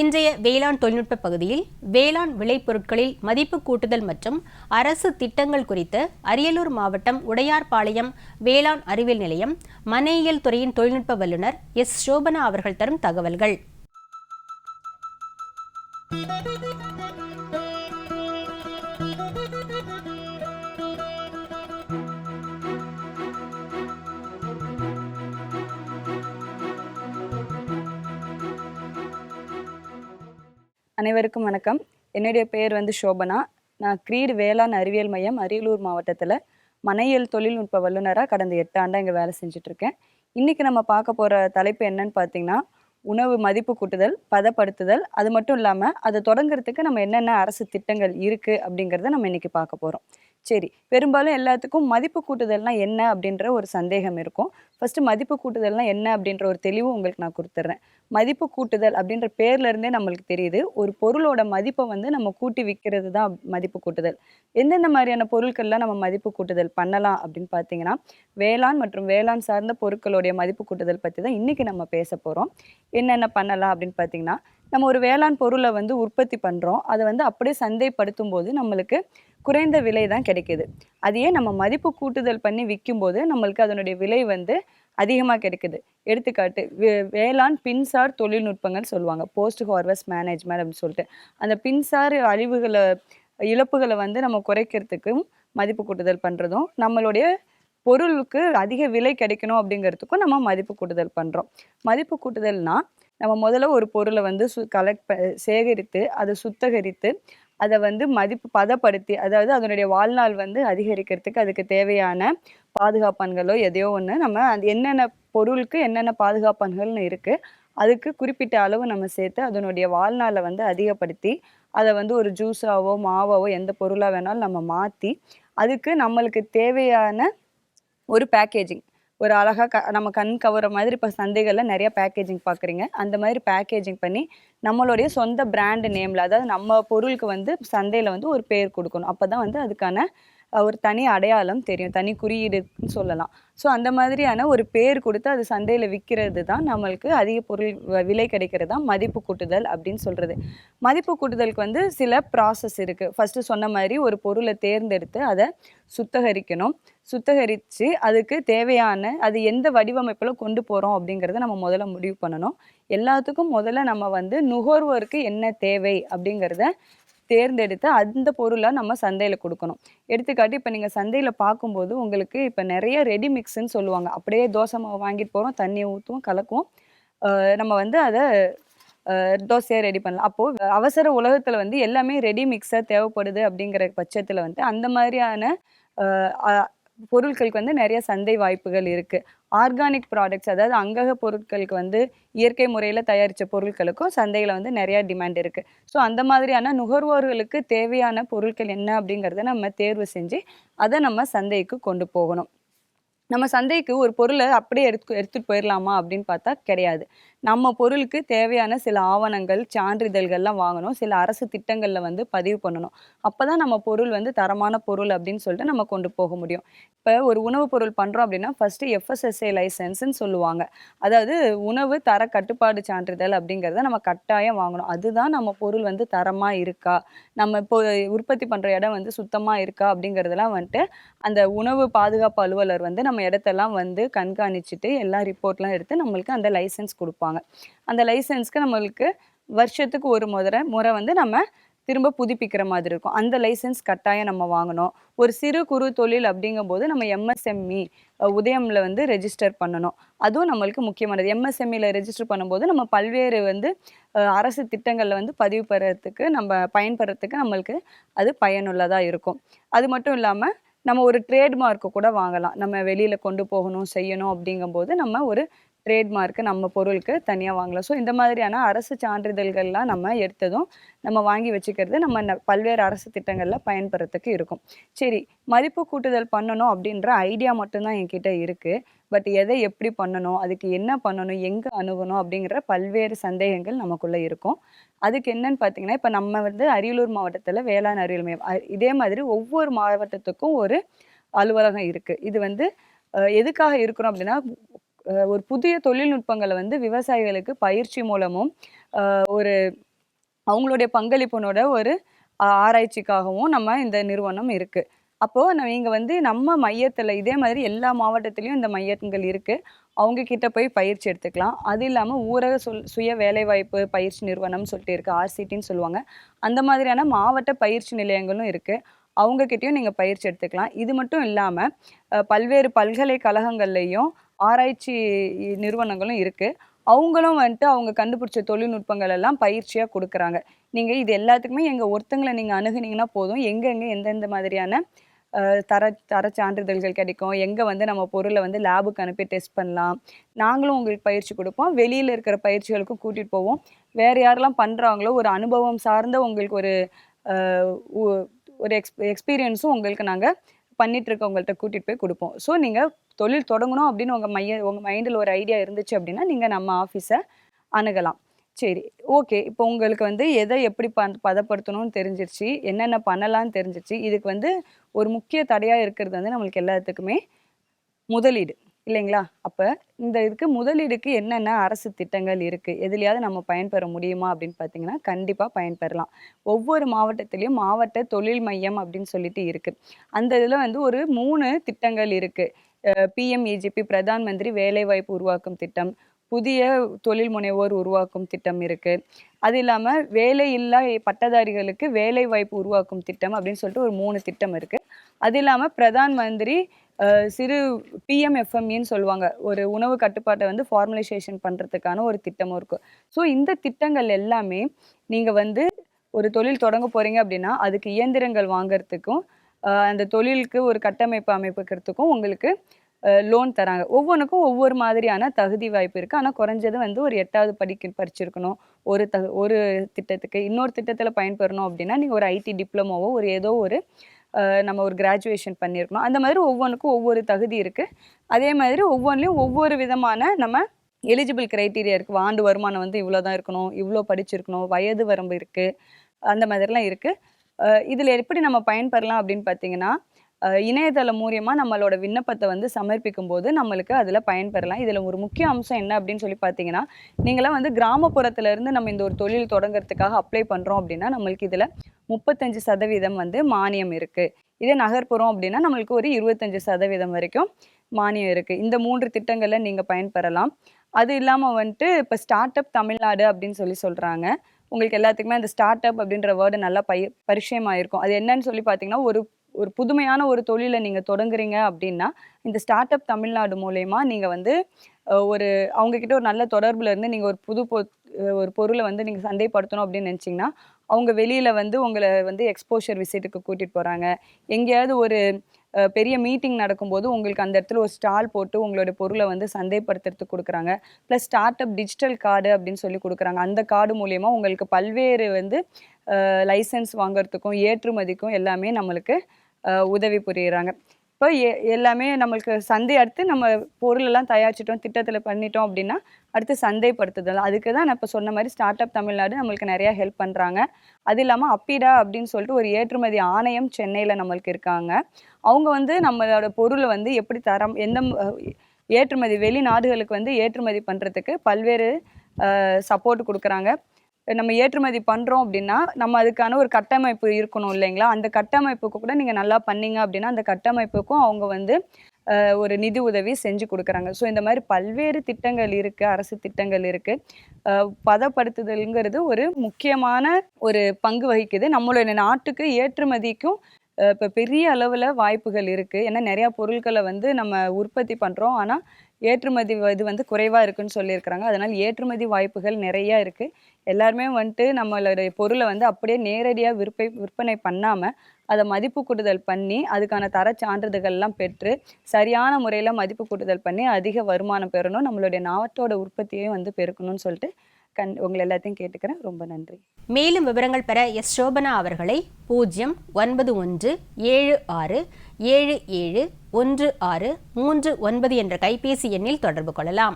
இன்றைய வேளாண் தொழில்நுட்ப பகுதியில் வேளாண் விளைபொருட்களில் மதிப்பு கூட்டுதல் மற்றும் அரசு திட்டங்கள் குறித்து அரியலூர் மாவட்டம் உடையார்பாளையம் வேளாண் அறிவியல் நிலையம் மனையியல் துறையின் தொழில்நுட்ப வல்லுநர் எஸ். சோபனா அவர்கள் தரும் தகவல்கள். அனைவருக்கும் வணக்கம். என்னுடைய பேர் வந்து சோபனா நான் கிரீடு வேளாண் அறிவியல் மையம் அரியலூர் மாவட்டத்தில் மனையியல் தொழில்நுட்ப வல்லுநராக கடந்த எட்டு ஆண்டாக இங்கே வேலை செஞ்சுட்ருக்கேன். இன்றைக்கி நம்ம பார்க்க போகிற தலைப்பு என்னன்னு பார்த்தீங்கன்னா உணவு மதிப்பு கூட்டுதல் பதப்படுத்துதல். அது மட்டும் இல்லாமல் அதை தொடங்குறதுக்கு நம்ம என்னென்ன அரசு திட்டங்கள் இருக்குது அப்படிங்கிறத நம்ம இன்றைக்கி பார்க்க போகிறோம் சரி பெரும்பாலும் எல்லாத்துக்கும் மதிப்பு கூட்டுதல்னால் என்ன அப்படின்ற ஒரு சந்தேகம் இருக்கும். ஃபஸ்ட்டு மதிப்பு கூட்டுதல்னால் என்ன அப்படின்ற ஒரு தெளிவு உங்களுக்கு நான் கொடுத்துட்றேன் மதிப்பு கூட்டுதல் அப்படின்ற பேர்லேருந்தே நம்மளுக்கு தெரியுது. ஒரு பொருளோட மதிப்பை வந்து நம்ம கூட்டி விற்கிறது தான் மதிப்பு கூட்டுதல். எந்தெந்த மாதிரியான பொருட்கள்லாம் நம்ம மதிப்பு கூட்டுதல் பண்ணலாம் அப்படின்னு பார்த்தீங்கன்னா வேளாண் மற்றும் வேளாண் சார்ந்த பொருட்களுடைய மதிப்பு கூட்டுதல் பற்றி தான் இன்றைக்கி நம்ம பேச போகிறோம் என்னென்ன பண்ணலாம் அப்படின்னு பார்த்தீங்கன்னா நம்ம ஒரு வேளாண் பொருளை வந்து உற்பத்தி பண்ணுறோம் அதை வந்து அப்படியே சந்தைப்படுத்தும் போது நம்மளுக்கு குறைந்த விலை தான் கிடைக்குது. அதையே நம்ம மதிப்பு கூட்டுதல் பண்ணி விற்கும்போது நம்மளுக்கு அதனுடைய விலை வந்து அதிகமாக கிடைக்குது. எடுத்துக்காட்டு வே வேளாண் பின்சார் தொழில்நுட்பங்கள் சொல்லுவாங்க. போஸ்ட் ஹார்வெஸ்ட் மேனேஜ்மெண்ட் அப்படின்னு சொல்லிட்டு. அந்த பின்சார் அழிவுகளை இழப்புகளை வந்து நம்ம குறைக்கிறதுக்கும் மதிப்பு கூட்டுதல் பண்ணுறதும் நம்மளுடைய பொருளுக்கு அதிக விலை கிடைக்கணும் அப்படிங்கிறதுக்கும் நம்ம மதிப்பு கூட்டுதல் பண்ணுறோம் மதிப்பு கூட்டுதல்னா நம்ம முதல்ல ஒரு பொருளை வந்து சு கலெக்ட் ப சேகரித்து அதை சுத்தகரித்து அதை வந்து மதிப்பு பதப்படுத்தி அதாவது அதனுடைய வாழ்நாள் வந்து அதிகரிக்கிறதுக்கு அதுக்கு தேவையான பாதுகாப்பான்களோ எதையோ ஒன்று நம்ம அது என்னென்ன பொருளுக்கு என்னென்ன பாதுகாப்பான்கள்னு இருக்குது அதுக்கு குறிப்பிட்ட அளவு நம்ம சேர்த்து அதனுடைய வாழ்நாளை வந்து அதிகப்படுத்தி அதை வந்து ஒரு ஜூஸாவோ மாவாவோ எந்த பொருளாக வேணாலும் நம்ம மாற்றி அதுக்கு நம்மளுக்கு தேவையான ஒரு பேக்கேஜிங் ஒரு அழகாக க நம்ம கண் கவர மாதிரி இப்போ சந்தைகளில் நிறைய பேக்கேஜிங் பார்க்குறீங்க அந்த மாதிரி பேக்கேஜிங் பண்ணி நம்மளுடைய சொந்த பிராண்ட் நேமில் அதாவது நம்ம பொருளுக்கு வந்து சந்தையில் வந்து ஒரு பேர் கொடுக்கணும். அப்போ தான் வந்து அதுக்கான ஒரு தனி அடையாளம் தெரியும் தனி குறியீடுன்னு சொல்லலாம். ஸோ அந்த மாதிரியான ஒரு பேர் கொடுத்து அது சந்தையில் விற்கிறது தான் நம்மளுக்கு அதிக பொருள் விலை கிடைக்கிறது தான் மதிப்பு கூட்டுதல் அப்படின்னு சொல்கிறது மதிப்பு கூட்டுதலுக்கு வந்து சில ப்ராசஸ் இருக்குது ஃபஸ்ட்டு சொன்ன மாதிரி ஒரு பொருளை தேர்ந்தெடுத்து அதை சுத்தகரிக்கணும். சுத்தகரித்து அதுக்கு தேவையான அது எந்த வடிவமைப்பில் கொண்டு போகிறோம் அப்படிங்கிறத நம்ம முதல்ல முடிவு பண்ணணும். எல்லாத்துக்கும் முதல்ல நம்ம வந்து நுகர்வோருக்கு என்ன தேவை அப்படிங்கிறத தேர்ந்தெடுத்து அந்த பொருளை நம்ம சந்தையில் கொடுக்கணும். எடுத்துக்காட்டி இப்போ நீங்கள் சந்தையில் பார்க்கும்போது உங்களுக்கு இப்போ நிறைய ரெடி மிக்ஸ்ன்னு சொல்லுவாங்க. அப்படியே தோசை மாவு வாங்கிட்டு போகிறோம் தண்ணியை ஊற்றுவோம் கலக்குவோம். நம்ம வந்து அதை தோசையை ரெடி பண்ணலாம். அப்போது அவசர உலகத்தில் வந்து எல்லாமே ரெடி மிக்ஸாக தேவைப்படுது அப்படிங்கிற பட்சத்தில் வந்து அந்த மாதிரியான பொருட்களுக்கு வந்து நிறைய சந்தை வாய்ப்புகள் இருக்குது ஆர்கானிக் ப்ராடக்ட்ஸ் அதாவது அங்கக பொருட்களுக்கு வந்து இயற்கை முறையில் தயாரித்த பொருட்களுக்கும் சந்தையில் வந்து நிறையா டிமாண்ட் இருக்குது ஸோ அந்த மாதிரியான நுகர்வோர்களுக்கு தேவையான பொருட்கள் என்ன அப்படிங்கிறத நம்ம தேர்வு செஞ்சு அதை நம்ம சந்தைக்கு கொண்டு போகணும். நம்ம சந்தைக்கு ஒரு பொருளை அப்படியே எடுத்து எடுத்துகிட்டு போயிடலாமா அப்படின்னு பார்த்தா கிடையாது. நம்ம பொருளுக்கு தேவையான சில ஆவணங்கள் சான்றிதழ்கள்லாம் வாங்கணும். சில அரசு திட்டங்களில் வந்து பதிவு பண்ணணும். அப்போ தான் நம்ம பொருள் வந்து தரமான பொருள் அப்படின்னு சொல்லிட்டு நம்ம கொண்டு போக முடியும். இப்போ ஒரு உணவுப் பொருள் பண்ணுறோம் அப்படின்னா ஃபஸ்ட்டு எஃப்எஸ்எஸ்ஏ லைசன்ஸ்ன்னு சொல்லுவாங்க. அதாவது உணவு தர கட்டுப்பாடு சான்றிதழ் அப்படிங்கிறத நம்ம கட்டாயம் வாங்கணும். அதுதான் நம்ம பொருள் வந்து தரமாக இருக்கா? நம்ம இப்போ உற்பத்தி பண்ணுற இடம் வந்து சுத்தமாக இருக்கா அப்படிங்கிறதெல்லாம் வந்துட்டு அந்த உணவு பாதுகாப்பு அலுவலர் வந்து நம்ம இடத்தெல்லாம் வந்து கண்காணிச்சுட்டு எல்லா ரிப்போர்ட்லாம் எடுத்து நம்மளுக்கு அந்த லைசன்ஸ் கொடுப்பாங்க. அந்த லைசன்ஸ்க்கு நம்மளுக்கு வருஷத்துக்கு ஒரு முறை முறை வந்து நம்ம திரும்ப புதுப்பிக்கிற மாதிரி இருக்கும். அந்த லைசன்ஸ் கட்டாயம் நம்ம வாங்கணும். ஒரு சிறு குறு தொழில் அப்படிங்கும்போது நம்ம எம்எஸ்எம்இ உதயமில் வந்து ரெஜிஸ்டர் பண்ணணும். அதுவும் நம்மளுக்கு முக்கியமானது. எம்எஸ்எம்இல ரெஜிஸ்டர் பண்ணும்போது நம்ம பல்வேறு வந்து அரசு திட்டங்களில் வந்து பதிவு பெறத்துக்கு நம்ம பயன்பெறத்துக்கு நம்மளுக்கு அது பயனுள்ளதாக இருக்கும். அது மட்டும் இல்லாமல் நம்ம ஒரு ட்ரேட்மார்க்கு கூட வாங்கலாம். நம்ம வெளியில் கொண்டு போகணும் செய்யணும் அப்படிங்கும்போது நம்ம ஒரு ட்ரேட்மார்க்கு நம்ம பொருளுக்கு தனியாக வாங்கலாம். ஸோ இந்த மாதிரியான அரசு சான்றிதழ்கள்லாம் நம்ம எடுத்ததும் நம்ம வாங்கி வச்சுக்கிறது நம்ம பல்வேறு அரசு திட்டங்களில் பயன்படுறதுக்கு இருக்கும். சரி மதிப்பு கூட்டுதல் பண்ணணும் அப்படின்ற ஐடியா மட்டும்தான் என்கிட்ட இருக்குது பட் எதை எப்படி பண்ணணும் அதுக்கு என்ன பண்ணணும் எங்கே அணுகணும் அப்படிங்கிற பல்வேறு சந்தேகங்கள் நமக்குள்ளே இருக்கும். அதுக்கு என்னன்னு பார்த்தீங்கன்னா இப்போ நம்ம வந்து அரியலூர் மாவட்டத்தில் வேளாண் அறிவியல் மையம் இதே மாதிரி ஒவ்வொரு மாவட்டத்துக்கும் ஒரு அலுவலகம் இருக்குது இது வந்து எதுக்காக இருக்கிறோம் அப்படின்னா ஒரு புதிய தொழில்நுட்பங்களை வந்து விவசாயிகளுக்கு பயிற்சி மூலமும் ஒரு அவங்களுடைய பங்களிப்பினோட ஒரு ஆராய்ச்சிக்காகவும் நம்ம இந்த நிறுவனம் இருக்கு. அப்போ நம்ம வந்து நம்ம மையத்துல இதே மாதிரி எல்லா மாவட்டத்திலயும் இந்த மையங்கள் இருக்கு. அவங்க கிட்ட போய் பயிற்சி எடுத்துக்கலாம். அது இல்லாம ஊரக சொல் சுய வேலைவாய்ப்பு பயிற்சி நிறுவனம்னு சொல்லிட்டு இருக்கு. ஆர்சிடின்னு சொல்லுவாங்க. அந்த மாதிரியான மாவட்ட பயிற்சி நிலையங்களும் இருக்கு. அவங்க கிட்டயும் நீங்க பயிற்சி எடுத்துக்கலாம். இது மட்டும் இல்லாம பல்வேறு பல்கலைக்கழகங்கள்லையும் ஆராய்ச்சி நிறுவனங்களும் இருக்குது அவங்களும் வந்துட்டு அவங்க கண்டுபிடிச்ச தொழில்நுட்பங்கள் எல்லாம் பயிற்சியாக கொடுக்குறாங்க. நீங்கள் இது எல்லாத்துக்குமே எங்கள் ஒருத்தங்களை நீங்கள் அணுகுனீங்கன்னா போதும். எங்கெங்கே எந்தெந்த மாதிரியான தர தர சான்றிதழ்கள் கிடைக்கும்? எங்கே வந்து நம்ம பொருளை வந்து லேபுக்கு அனுப்பி டெஸ்ட் பண்ணலாம்? நாங்களும் உங்களுக்கு பயிற்சி கொடுப்போம். வெளியில் இருக்கிற பயிற்சிகளுக்கும் கூட்டிகிட்டு போவோம். வேறு யாரெல்லாம் பண்ணுறாங்களோ ஒரு அனுபவம் சார்ந்த உங்களுக்கு ஒரு ஒரு எக்ஸ் எக்ஸ்பீரியன்ஸும் உங்களுக்கு நாங்கள் பண்ணிட்டு இருக்கவங்கள்ட்ட போய் கொடுப்போம். ஸோ நீங்கள் தொழில் தொடங்கணும் அப்படின்னு உங்க மைய உங்க மைண்டில் ஒரு ஐடியா இருந்துச்சு அப்படின்னா நீங்க நம்ம ஆஃபீஸை அணுகலாம். சரி ஓகே இப்போ உங்களுக்கு வந்து எதை எப்படி ப பதப்படுத்தணும்னு தெரிஞ்சிருச்சு என்னென்ன பண்ணலாம்னு தெரிஞ்சிருச்சு இதுக்கு வந்து ஒரு முக்கிய தடையாக இருக்கிறது வந்து நம்மளுக்கு எல்லாத்துக்குமே முதலீடு இல்லைங்களா? அப்போ இந்த இதுக்கு முதலீடுக்கு என்னென்ன அரசு திட்டங்கள் இருக்குது எதுலையாவது நம்ம பயன்பெற முடியுமா அப்படின்னு பார்த்தீங்கன்னா கண்டிப்பாக பயன்பெறலாம். ஒவ்வொரு மாவட்டத்திலையும் மாவட்ட தொழில் மையம் அப்படின்னு சொல்லிட்டு இருக்குது அந்த இதில் வந்து ஒரு மூணு திட்டங்கள் இருக்குது இருக்கு பிஎம்இஜிபி பிரதான் மந்திரி வேலைவாய்ப்பு உருவாக்கும் திட்டம் புதிய தொழில் முனைவோர் உருவாக்கும் திட்டம் இருக்கு. அது இல்லாம வேலையில்லா பட்டதாரிகளுக்கு வேலை வாய்ப்பு உருவாக்கும் திட்டம் அப்படின்னு சொல்லிட்டு ஒரு மூணு திட்டம் இருக்கு. அது இல்லாமல் பிரதான் மந்திரி சிறு பிஎம்எஃப்எம்இன்னு சொல்லுவாங்க. ஒரு உணவு கட்டுப்பாட்டை வந்து ஃபார்மலைசேஷன் பண்ணுறதுக்கான ஒரு திட்டமும் இருக்கும் ஸோ இந்த திட்டங்கள் எல்லாமே நீங்கள் வந்து ஒரு தொழில் தொடங்க போகிறீங்க அப்படின்னா அதுக்கு இயந்திரங்கள் வாங்கறதுக்கும் அந்த தொழிலுக்கு ஒரு கட்டமைப்பு அமைப்புக்கிறதுக்கும் உங்களுக்கு லோன் தராங்க. ஒவ்வொன்றுக்கும் ஒவ்வொரு மாதிரியான தகுதி வாய்ப்பு இருக்குது ஆனால் குறைஞ்சது வந்து ஒரு எட்டாவது படிக்க படிச்சிருக்கணும். ஒரு தகு ஒரு திட்டத்துக்கு இன்னொரு திட்டத்தில் பயன்பெறணும் அப்படின்னா நீங்கள் ஒரு ஐடி டிப்ளமோவோ ஒரு ஏதோ ஒரு நம்ம ஒரு கிராஜுவேஷன் பண்ணியிருக்கணும் அந்த மாதிரி ஒவ்வொன்றுக்கும் ஒவ்வொரு தகுதி இருக்குது அதே மாதிரி ஒவ்வொன்றிலையும் ஒவ்வொரு விதமான நம்ம எலிஜிபிள் கிரைட்டீரியா இருக்குது ஆண்டு வருமானம் வந்து இவ்வளோ தான் இருக்கணும் இவ்வளோ படிச்சிருக்கணும் வயது வரம்பு இருக்குது அந்த மாதிரிலாம் இருக்குது இதில் எப்படி நம்ம பயன்பெறலாம் அப்படின்னு பார்த்தீங்கன்னா இணையதளம் மூலியமாக நம்மளோட விண்ணப்பத்தை வந்து சமர்ப்பிக்கும் போது நம்மளுக்கு அதில் பயன்பெறலாம். இதில் ஒரு முக்கிய அம்சம் என்ன அப்படின்னு சொல்லி பார்த்தீங்கன்னா நீங்களாம் வந்து கிராமப்புறத்துலேருந்து நம்ம இந்த ஒரு தொழில் தொடங்குறதுக்காக அப்ளை பண்ணுறோம் அப்படின்னா நம்மளுக்கு இதில் முப்பத்தஞ்சு சதவீதம் வந்து மானியம் இருக்குது இதே நகர்ப்புறம் அப்படின்னா நம்மளுக்கு ஒரு இருபத்தஞ்சு சதவீதம் வரைக்கும் மானியம் இருக்குது இந்த மூன்று திட்டங்களில் நீங்கள் பயன்பெறலாம். அது இல்லாமல் வந்துட்டு இப்போ ஸ்டார்ட் அப் தமிழ்நாடு அப்படின்னு சொல்லி சொல்கிறாங்க உங்களுக்கு எல்லாத்துக்குமே அந்த ஸ்டார்ட் அப் அப்படின்ற வேர்டு நல்லா பய பரிச்சயமாயிருக்கும். அது என்னன்னு சொல்லி பார்த்தீங்கன்னா ஒரு ஒரு புதுமையான ஒரு தொழிலை நீங்கள் தொடங்குறீங்க அப்படின்னா இந்த ஸ்டார்ட் அப் தமிழ்நாடு மூலயமா நீங்கள் வந்து ஒரு அவங்கக்கிட்ட ஒரு நல்ல தொடர்பில் இருந்து நீங்கள் ஒரு புது பொ ஒரு பொருளை வந்து நீங்கள் சந்தைப்படுத்தணும் அப்படின்னு நினச்சிங்கன்னா அவங்க வெளியில் வந்து உங்களை வந்து எக்ஸ்போஷர் விசிட்டுக்கு கூட்டிகிட்டு போகிறாங்க எங்கேயாவது ஒரு பெரிய மீட்டிங் நடக்கும்போது உங்களுக்கு அந்த இடத்துல ஒரு ஸ்டால் போட்டு உங்களோட பொருளை வந்து சந்தைப்படுத்துறதுக்கு கொடுக்குறாங்க. Plus start up digital card அப்படின்னு சொல்லி கொடுக்குறாங்க. அந்த கார்டு மூலயமா உங்களுக்கு பல்வேறு வந்து லைசன்ஸ் வாங்குறதுக்கும் ஏற்றுமதிக்கும் எல்லாமே நம்மளுக்கு உதவி புரியுறாங்க. இப்போ எ- எல்லாமே நம்மளுக்கு சந்தை அடுத்து நம்ம பொருள் எல்லாம் தயாரிச்சிட்டோம் திட்டத்தில் பண்ணிட்டோம் அப்படின்னா அடுத்து சந்தைப்படுத்துதல். அதுக்கு தான் நான் இப்போ சொன்ன மாதிரி ஸ்டார்ட் அப் தமிழ்நாடு நம்மளுக்கு நிறையா ஹெல்ப் பண்ணுறாங்க அது இல்லாமல் அப்பிடா அப்படின்னு சொல்லிட்டு ஒரு ஏற்றுமதி ஆணையம் சென்னையில் நம்மளுக்கு இருக்காங்க. அவங்க வந்து நம்மளோட பொருளை வந்து எப்படி தரம் எந்த ஏற்றுமதி வெளிநாடுகளுக்கு வந்து ஏற்றுமதி பண்ணுறதுக்கு பல்வேறு சப்போர்ட் கொடுக்குறாங்க. நம்ம ஏற்றுமதி பண்ணுறோம் அப்படின்னா நம்ம அதுக்கான ஒரு கட்டமைப்பு இருக்கணும் இல்லைங்களா? அந்த கட்டமைப்புக்கு கூட நீங்கள் நல்லா பண்ணீங்க அப்படின்னா அந்த கட்டமைப்புக்கும் அவங்க வந்து ஒரு நிதி உதவி செஞ்சு கொடுக்குறாங்க. ஸோ இந்த மாதிரி பல்வேறு திட்டங்கள் இருக்குது அரசு திட்டங்கள் இருக்குது பதப்படுத்துதல்ங்கிறது ஒரு முக்கியமான ஒரு பங்கு வகிக்குது. நம்மளுடைய நாட்டுக்கு ஏற்றுமதிக்கும் இப்போ பெரிய அளவில் வாய்ப்புகள் இருக்குது ஏன்னா நிறையா பொருட்களை வந்து நம்ம உற்பத்தி பண்ணுறோம் ஆனால் ஏற்றுமதி இது வந்து குறைவாக இருக்குன்னு சொல்லியிருக்கிறாங்க. அதனால் ஏற்றுமதி வாய்ப்புகள் நிறையா இருக்குது எல்லாருமே வந்துட்டு நம்மளுடைய பொருளை வந்து அப்படியே நேரடியாக விற்பை விற்பனை பண்ணாமல் அதை மதிப்பு கூட்டுதல் பண்ணி அதுக்கான தர சான்றிதழ்கள்லாம் பெற்று சரியான முறையில் மதிப்பு கூட்டுதல் பண்ணி அதிக வருமானம் பெறணும். நம்மளுடைய நாட்டோட உற்பத்தியையும் வந்து பெருக்கணும்னு சொல்லிட்டு கண் உங்களை எல்லாத்தையும் கேட்டுக்கிறேன். ரொம்ப நன்றி. மேலும் விவரங்கள் பெற எஸ். சோபனா அவர்களை பூஜ்ஜியம் ஒன்பது ஒன்று ஏழு ஆறு ஏழு ஏழு ஒன்று ஆறு மூன்று ஒன்பது என்ற கைபேசி எண்ணில் தொடர்பு கொள்ளலாம்.